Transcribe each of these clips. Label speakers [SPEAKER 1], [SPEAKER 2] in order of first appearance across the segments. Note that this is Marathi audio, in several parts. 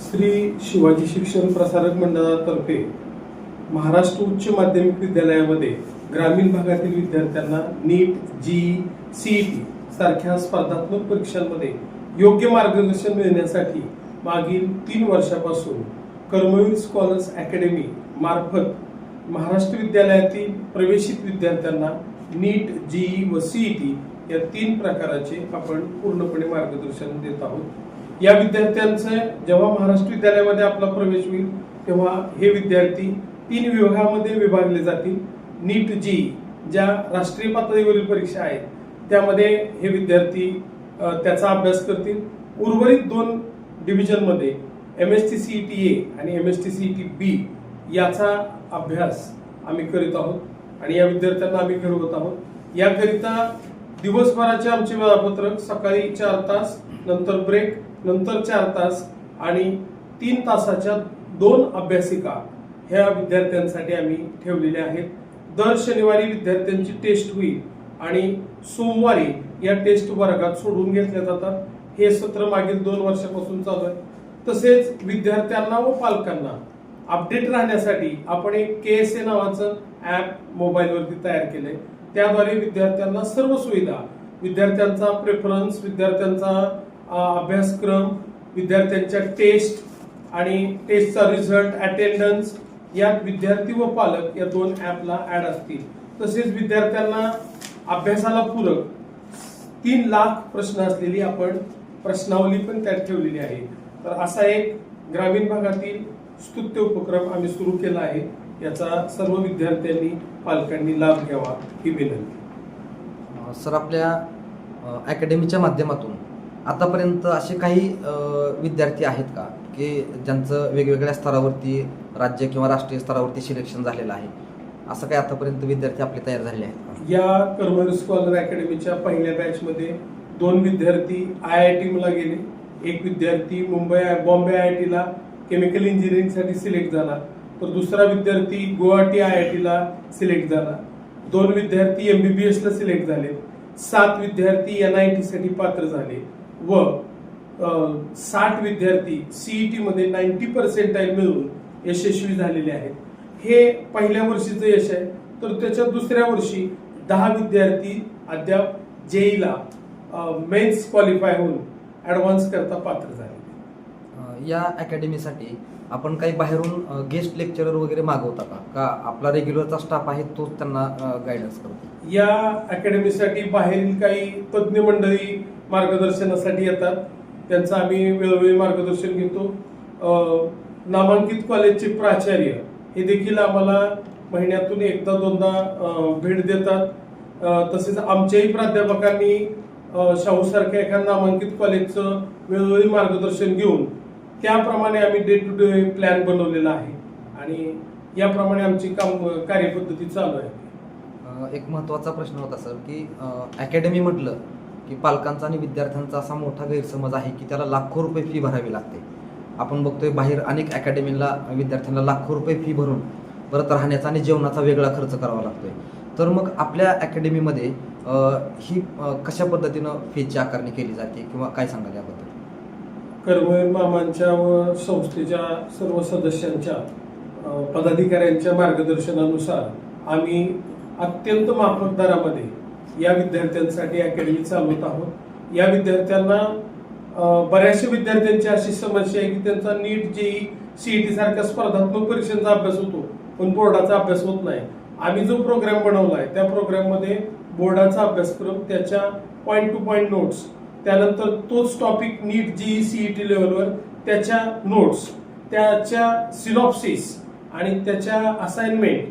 [SPEAKER 1] श्री शिवाजी शिक्षण प्रसारक मंडळातर्फे महाराष्ट्र उच्च माध्यमिक विद्यालयामध्ये ग्रामीण भागातील विद्यार्थ्यांना नीट जी सी टी सारख्या स्पर्धात्मक परीक्षांमध्ये योग्य मार्गदर्शन मिळण्यासाठी मागील तीन वर्षापासून कर्मवीर स्कॉलर्स अकॅडमी मार्फत महाराष्ट्र विद्यालयातील प्रवेशित विद्यार्थ्यांना नीट जीई व सीईटी या तीन प्रकाराचे आपण पूर्णपणे मार्गदर्शन देत आहोत. या विद्यार्थ्यांचं जेव्हा महाराष्ट्र विद्यालयामध्ये आपला प्रवेश होईल तेव्हा हे विद्यार्थी तीन विभागामध्ये विभागले जातील. नीट जी ज्या राष्ट्रीय पातळीवरील परीक्षा आहेत त्यामध्ये हे विद्यार्थी त्याचा अभ्यास करतील. उर्वरित दोन डिव्हिजनमध्ये M S T C T A आणि M S T C T B याचा अभ्यास आम्ही करीत आहोत आणि या विद्यार्थ्यांना आम्ही घडवत आहोत. याकरिता दिवसभराचे आमचे वेळापत्रक सकाळी चार तास नंतर ब्रेक नंतर चार तास आणि तीन तासाच्या दोन अभ्यासिका ह्या विद्यार्थ्यांसाठी आम्ही ठेवलेल्या आहेत. दर शनिवारी विद्यार्थ्यांची टेस्ट होईल आणि सोमवारी या टेस्ट वर्गात सोडून घेतल्या जातात. हे सत्र मागील दोन वर्षापासून चालू आहे. तसेच विद्यार्थ्यांना व पालकांना अपडेट राहण्यासाठी आपण एक के एस ए नावाचं ॲप मोबाईलवरती तयार केलंय. त्याद्वारे विद्यार्थ्यांना सर्व सुविधा विद्यार्थ्यांचा प्रेफरन्स विद्यार्थ्यांचा अभ्यासक्रम विद्यार्थ्यांच्या टेस्ट आणि टेस्टचा रिझल्ट अटेंडन्स यात विद्यार्थी व पालक या दोन ॲपला ॲड असतील. तसेच विद्यार्थ्यांना अभ्यासाला पूरक तीन लाख प्रश्न असलेली आपण प्रश्नावली पण त्यात ठेवलेली आहे. तर असा एक ग्रामीण भागातील स्तुत्य उपक्रम आम्ही सुरू केला आहे. याचा सर्व विद्यार्थ्यांनी पालकांनी लाभ घ्यावा ही विनंती.
[SPEAKER 2] सर आपल्या अकॅडमीच्या माध्यमातून आतापर्यंत असे काही विद्यार्थी आहेत का? की ज्यांचं वेगवेगळ्या स्तरावरती राज्य किंवा राष्ट्रीय स्तरावरती सिलेक्शन झालेलं आहे. असं काही आतापर्यंत विद्यार्थी आपले तयार झाले आहेत
[SPEAKER 1] या कर्मवीर स्कॉलर अकॅडमीच्या पहिल्या बॅचमध्ये दोन विद्यार्थी आय आय टीमला गेले. एक विद्यार्थी मुंबई बॉम्बे आय आय टीला केमिकल इंजिनिअरिंगसाठी सिलेक्ट झाला. तर दुसरा विद्यार्थी गुवाहाटी आय आय टीला सिलेक्ट झाला. दोन विद्यार्थी एम बी बी एसला सिलेक्ट झाले. सात विद्यार्थी एन आय टीसाठी पात्र झाले. व साठ विद्यार्थी सीईटी मध्ये नाईन्टी पर्सेंटाईल मिळवून यशस्वी झालेले आहेत. हे पहिल्या वर्षीचं यश आहे. तर त्याच्या दुसऱ्या वर्षी दहा विद्यार्थी अद्याप जेईला मेन्स क्वालिफाय होऊन ॲडव्हान्स करता पात्र झाले.
[SPEAKER 2] या अकॅडमीसाठी आपण काही बाहेरून गेस्ट लेक्चरर वगैरे मागवता का? का आपला रेग्युलरचा स्टाफ आहे तोच त्यांना गायडन्स करतो?
[SPEAKER 1] या अकॅडमीसाठी बाहेरील काही तज्ज्ञ मंडळी मार्गदर्शनासाठी येतात. त्यांचं आम्ही वेळोवेळी मार्गदर्शन घेतो. नामांकित कॉलेजचे प्राचार्य हे देखील आम्हाला महिन्यातून एकदा दोनदा भेट देतात. तसेच आमच्याही प्राध्यापकांनी शाहूसारख्या एका नामांकित कॉलेजचं वेळोवेळी मार्गदर्शन घेऊन त्याप्रमाणे आम्ही डे टू डे प्लॅन बनवलेला आहे. आणि याप्रमाणे आमची काम कार्यपद्धती चालू आहे.
[SPEAKER 2] अ, एक महत्त्वाचा प्रश्न होता सर की अकॅडमी म्हटलं की पालकांचा आणि विद्यार्थ्यांचा असा मोठा गैरसमज आहे की त्याला लाखो रुपये फी भरावी लागते. आपण बघतोय बाहेर अनेक अकॅडमीला विद्यार्थ्यांना लाखो रुपये फी भरून परत राहण्याचा आणि जेवणाचा वेगळा खर्च करावा लागतोय. तर मग आपल्या अकॅडमीमध्ये अ, ही अ, कशा पद्धतीनं फीची आकारणी केली जाते किंवा काय सांगाल याबद्दल?
[SPEAKER 1] कर्मवीर मामांच्या व संस्थेच्या सर्व सदस्यांच्या पदाधिकाऱ्यांच्या मार्गदर्शनानुसार आम्ही अत्यंत माफक दरामध्ये या विद्यार्थ्यांसाठी अकॅडमी चालवत आहोत. या विद्यार्थ्यांना बऱ्याचशा विद्यार्थ्यांची अशी समस्या आहे की त्यांचा नीट जेई सीईटी सारख्या स्पर्धात्मक परीक्षांचा अभ्यास होतो पण बोर्डाचा अभ्यास होत नाही. आम्ही जो प्रोग्राम बनवला आहे त्या प्रोग्राममध्ये बोर्डाचा अभ्यासक्रम त्याच्या पॉईंट टू पॉईंट नोट्स त्यानंतर तोच टॉपिक नीट जी सीईटी लेवलवर त्याच्या नोट्स त्याच्या सिनॉप्सिस आणि त्याच्या असाइनमेंट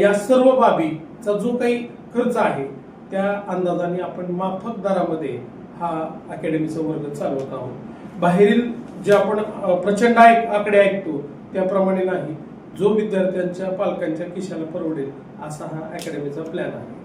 [SPEAKER 1] या सर्व बाबीचा जो काही खर्च आहे त्या अंदाजाने आपण माफक दरामध्ये हा अकॅडमीचा वर्ग चालवत आहोत. बाहेरील जे आपण प्रचंड ऐक- आकडे ऐकतो त्याप्रमाणे नाही. जो विद्यार्थ्यांच्या पालकांच्या खिशाला परवडेल असा हा अकॅडमीचा प्लॅन आहे.